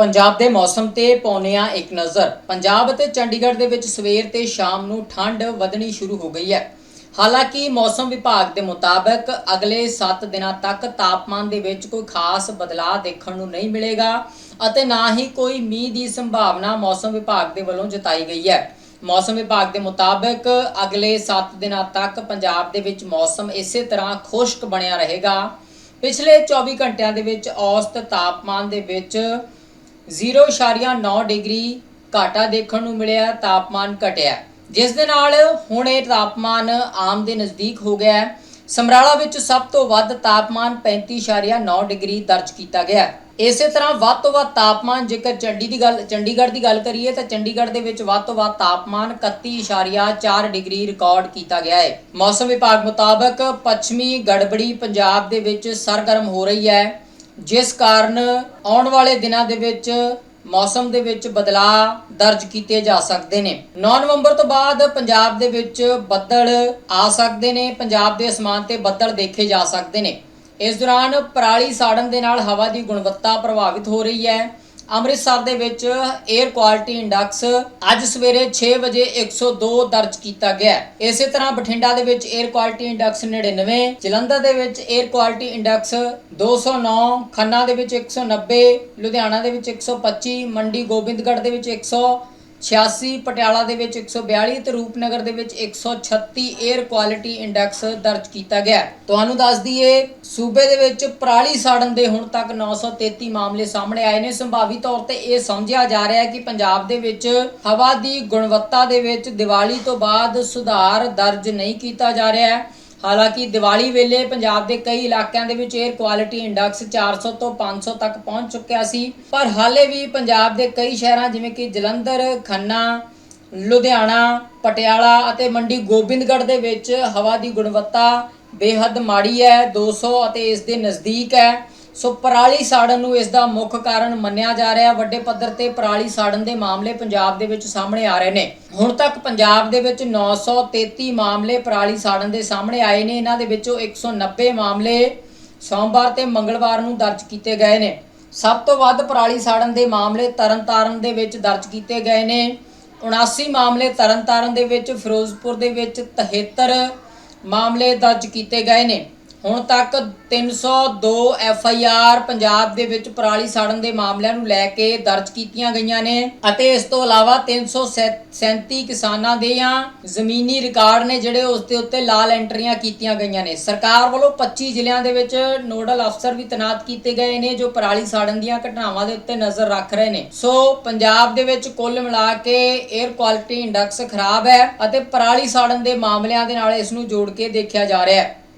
ਪੰਜਾਬ ਦੇ ਮੌਸਮ ਤੇ ਪਾਉਂਦੇ ਹਾਂ ਇੱਕ ਨਜ਼ਰ। ਪੰਜਾਬ ਅਤੇ ਚੰਡੀਗੜ੍ਹ ਦੇ ਵਿੱਚ ਸਵੇਰ ਤੇ ਸ਼ਾਮ ਨੂੰ ਠੰਡ ਵਧਣੀ ਸ਼ੁਰੂ ਹੋ ਗਈ ਹੈ। ਹਾਲਾਂਕਿ ਮੌਸਮ ਵਿਭਾਗ ਦੇ ਮੁਤਾਬਕ ਅਗਲੇ 7 ਦਿਨਾਂ ਤੱਕ ਤਾਪਮਾਨ ਦੇ ਵਿੱਚ ਕੋਈ ਖਾਸ ਬਦਲਾਅ ਦੇਖਣ ਨੂੰ ਨਹੀਂ ਮਿਲੇਗਾ ਅਤੇ ਨਾ ਹੀ ਕੋਈ ਮੀਂਹ ਦੀ ਸੰਭਾਵਨਾ ਮੌਸਮ ਵਿਭਾਗ ਦੇ ਵੱਲੋਂ ਜਤਾਈ ਗਈ ਹੈ। ਮੌਸਮ ਵਿਭਾਗ ਦੇ ਮੁਤਾਬਕ ਅਗਲੇ 7 ਦਿਨਾਂ ਤੱਕ ਪੰਜਾਬ ਦੇ ਵਿੱਚ ਮੌਸਮ ਇਸੇ ਤਰ੍ਹਾਂ ਖੁਸ਼ਕ ਬਣਿਆ ਰਹੇਗਾ। ਪਿਛਲੇ 24 ਘੰਟਿਆਂ ਦੇ ਵਿੱਚ ਔਸਤ ਤਾਪਮਾਨ ਦੇ ਵਿੱਚ 0.9 ਡਿਗਰੀ ਘਾਟਾ ਦੇਖਣ ਨੂੰ ਮਿਲਿਆ, ਤਾਪਮਾਨ ਘਟਿਆ। ਜਿਸ ਦੇ ਨਾਲ ਹੁਣ ਇਹ ਤਾਪਮਾਨ ਆਮ ਦੇ ਨਜ਼ਦੀਕ ਹੋ ਗਿਆ ਹੈ। ਸਮਰਾਲਾ ਵਿੱਚ ਸਭ ਤੋਂ ਵੱਧ ਤਾਪਮਾਨ 35.9 ਡਿਗਰੀ ਦਰਜ ਕੀਤਾ ਗਿਆ ਇਸੇ ਤਰ੍ਹਾਂ ਵੱਧ ਤੋਂ ਵੱਧ ਤਾਪਮਾਨ ਜੇਕਰ ਚੰਡੀ ਦੀ ਗੱਲ, ਚੰਡੀਗੜ੍ਹ ਦੀ ਗੱਲ ਕਰੀਏ ਤਾਂ ਚੰਡੀਗੜ੍ਹ ਦੇ ਵਿੱਚ ਵੱਧ ਤੋਂ ਵੱਧ ਤਾਪਮਾਨ 31.4 ਡਿਗਰੀ ਰਿਕਾਰਡ ਕੀਤਾ ਗਿਆ ਹੈ। ਮੌਸਮ ਵਿਭਾਗ ਮੁਤਾਬਕ ਪੱਛਮੀ ਗੜਬੜੀ ਪੰਜਾਬ ਦੇ ਵਿੱਚ ਸਰਗਰਮ ਹੋ ਰਹੀ ਹੈ। ਜਿਸ ਕਾਰਨ ਆਉਣ ਵਾਲੇ ਦਿਨਾਂ ਦੇ ਵਿੱਚ ਮੌਸਮ ਦੇ ਵਿੱਚ ਬਦਲਾਅ ਦਰਜ ਕੀਤੇ ਜਾ ਸਕਦੇ ਨੇ। 9 ਨਵੰਬਰ ਤੋਂ ਬਾਅਦ ਪੰਜਾਬ ਦੇ ਵਿੱਚ ਬੱਦਲ ਆ ਸਕਦੇ ਨੇ, ਪੰਜਾਬ ਦੇ ਅਸਮਾਨ ਤੇ ਬੱਦਲ ਦੇਖੇ ਜਾ ਸਕਦੇ ਨੇ। ਇਸ ਦੌਰਾਨ ਪਰਾਲੀ ਸਾੜਨ ਦੇ ਨਾਲ ਹਵਾ ਦੀ ਗੁਣਵੱਤਾ ਪ੍ਰਭਾਵਿਤ ਹੋ ਰਹੀ ਹੈ। ਅੰਮ੍ਰਿਤਸਰ ਦੇ ਵਿੱਚ 에ਅਰ ਕੁਆਲਿਟੀ ਇੰਡੈਕਸ ਅੱਜ ਸਵੇਰੇ 6 ਵਜੇ 102 ਦਰਜ ਕੀਤਾ ਗਿਆ ਇਸੇ ਤਰ੍ਹਾਂ ਬਠਿੰਡਾ ਦੇ ਵਿੱਚ 에ਅਰ ਕੁਆਲਿਟੀ ਇੰਡੈਕਸ 99 ਜਲੰਧਰ ਦੇ ਵਿੱਚ 에ਅਰ ਕੁਆਲਿਟੀ ਇੰਡੈਕਸ 209 ਖੰਨਾ ਦੇ ਵਿੱਚ 190 ਲੁਧਿਆਣਾ ਦੇ ਵਿੱਚ 125 ਮੰਡੀ ਗੋਬਿੰਦਗੜ੍ਹ ਦੇ ਵਿੱਚ 100 186 ਪਟਿਆਲਾ ਦੇ ਵਿੱਚ 142 ਤੇ ਰੂਪਨਗਰ ਦੇ ਵਿੱਚ 136 에ਅਰ ਕੁਆਲਿਟੀ ਇੰਡੈਕਸ ਦਰਜ ਕੀਤਾ ਗਿਆ ਤੁਹਾਨੂੰ ਦੱਸ ਦਈਏ, ਸੂਬੇ ਦੇ ਵਿੱਚ ਪਰਾਲੀ ਸਾੜਨ ਦੇ ਹੁਣ ਤੱਕ 933 ਮਾਮਲੇ ਸਾਹਮਣੇ ਆਏ ਨੇ। ਸੰਭਾਵੀ ਤੌਰ ਤੇ ਇਹ ਸਮਝਿਆ ਜਾ ਰਿਹਾ ਹੈ ਕਿ ਪੰਜਾਬ ਦੇ ਵਿੱਚ ਹਵਾ ਦੀ ਗੁਣਵੱਤਾ ਦੇ ਵਿੱਚ ਦੀਵਾਲੀ ਤੋਂ ਬਾਅਦ ਸੁਧਾਰ ਦਰਜ ਨਹੀਂ ਕੀਤਾ ਜਾ ਰਿਹਾ ਹੈ। ਹਾਲਾਂਕਿ ਦੀਵਾਲੀ ਵੇਲੇ ਪੰਜਾਬ ਦੇ ਕਈ ਇਲਾਕਿਆਂ ਦੇ ਵਿੱਚ 에ਅਰ ਕੁਆਲਿਟੀ ਇੰਡੈਕਸ 400 ਤੋਂ 500 ਤੱਕ ਪਹੁੰਚ ਚੁੱਕਿਆ ਸੀ। ਪਰ ਹਾਲੇ ਵੀ ਪੰਜਾਬ ਦੇ ਕਈ ਸ਼ਹਿਰਾਂ ਜਿਵੇਂ ਕਿ ਜਲੰਧਰ, ਖੰਨਾ, ਲੁਧਿਆਣਾ, ਪਟਿਆਲਾ ਅਤੇ ਮੰਡੀ ਗੋਬਿੰਦਗੜ੍ਹ ਦੇ ਵਿੱਚ ਹਵਾ ਦੀ ਗੁਣਵੱਤਾ ਬੇਹੱਦ ਮਾੜੀ ਹੈ 200 ਅਤੇ ਇਸ ਦੇ ਨਜ਼ਦੀਕ ਹੈ। ਸੋ ਪਰਾਲੀ ਸਾੜਨ ਨੂੰ ਇਸ ਦਾ ਮੁੱਖ ਕਾਰਨ ਮੰਨਿਆ ਜਾ ਰਿਹਾ। ਵੱਡੇ ਪੱਧਰ ਤੇ ਪਰਾਲੀ ਸਾੜਨ ਦੇ ਮਾਮਲੇ ਪੰਜਾਬ ਦੇ ਵਿੱਚ ਸਾਹਮਣੇ ਆ ਰਹੇ ਨੇ। ਹੁਣ ਤੱਕ ਪੰਜਾਬ ਦੇ ਵਿੱਚ 933 ਮਾਮਲੇ ਪਰਾਲੀ ਸਾੜਨ ਦੇ ਸਾਹਮਣੇ ਆਏ ਨੇ। ਇਹਨਾਂ ਦੇ ਵਿੱਚੋਂ 190 ਮਾਮਲੇ ਸੋਮਵਾਰ ਤੇ ਮੰਗਲਵਾਰ ਨੂੰ ਦਰਜ ਕੀਤੇ ਗਏ ਨੇ। ਸਭ ਤੋਂ ਵੱਧ ਪਰਾਲੀ ਸਾੜਨ ਦੇ ਮਾਮਲੇ ਤਰਨਤਾਰਨ ਦੇ ਵਿੱਚ ਦਰਜ ਕੀਤੇ ਗਏ ਨੇ। 79 ਮਾਮਲੇ ਤਰਨਤਾਰਨ ਦੇ ਵਿੱਚ, ਫਿਰੋਜ਼ਪੁਰ ਦੇ ਵਿੱਚ 73 ਮਾਮਲੇ ਦਰਜ ਕੀਤੇ ਗਏ ਨੇ। ਹੁਣ ਤੱਕ 302 ਐਫ ਆਈ ਆਰ ਪੰਜਾਬ ਦੇ ਵਿੱਚ ਪਰਾਲੀ ਸਾੜਨ ਦੇ ਮਾਮਲਿਆਂ ਨੂੰ ਲੈ ਕੇ ਦਰਜ ਕੀਤੀਆਂ ਗਈਆਂ ਨੇ ਅਤੇ ਇਸ ਤੋਂ ਇਲਾਵਾ 337 ਕਿਸਾਨਾਂ ਦੇ ਜਾਂ ਜ਼ਮੀਨੀ ਰਿਕਾਰਡ ਨੇ ਜਿਹੜੇ ਉਸ ਦੇ ਉੱਤੇ ਲਾਲ ਐਂਟਰੀਆਂ ਕੀਤੀਆਂ ਗਈਆਂ ਨੇ। ਸਰਕਾਰ ਵੱਲੋਂ 25 ਜ਼ਿਲ੍ਹਿਆਂ ਦੇ ਵਿੱਚ ਨੋਡਲ ਅਫਸਰ ਵੀ ਤੈਨਾਤ ਕੀਤੇ ਗਏ ਨੇ ਜੋ ਪਰਾਲੀ ਸਾੜਨ ਦੀਆਂ ਘਟਨਾਵਾਂ ਦੇ ਉੱਤੇ ਨਜ਼ਰ ਰੱਖ ਰਹੇ ਨੇ। ਸੋ ਪੰਜਾਬ ਦੇ ਵਿੱਚ ਕੁੱਲ ਮਿਲਾ ਕੇ 에ਅਰ ਕੁਆਲਿਟੀ ਇੰਡੈਕਸ ਖਰਾਬ ਹੈ ਅਤੇ ਪਰਾਲੀ ਸਾੜਨ ਦੇ ਮਾਮਲਿਆਂ ਦੇ ਨਾਲ ਇਸ ਨੂੰ ਜੋੜ ਕੇ ਦੇਖਿਆ ਜਾ ਰਿਹਾ ਹੈ।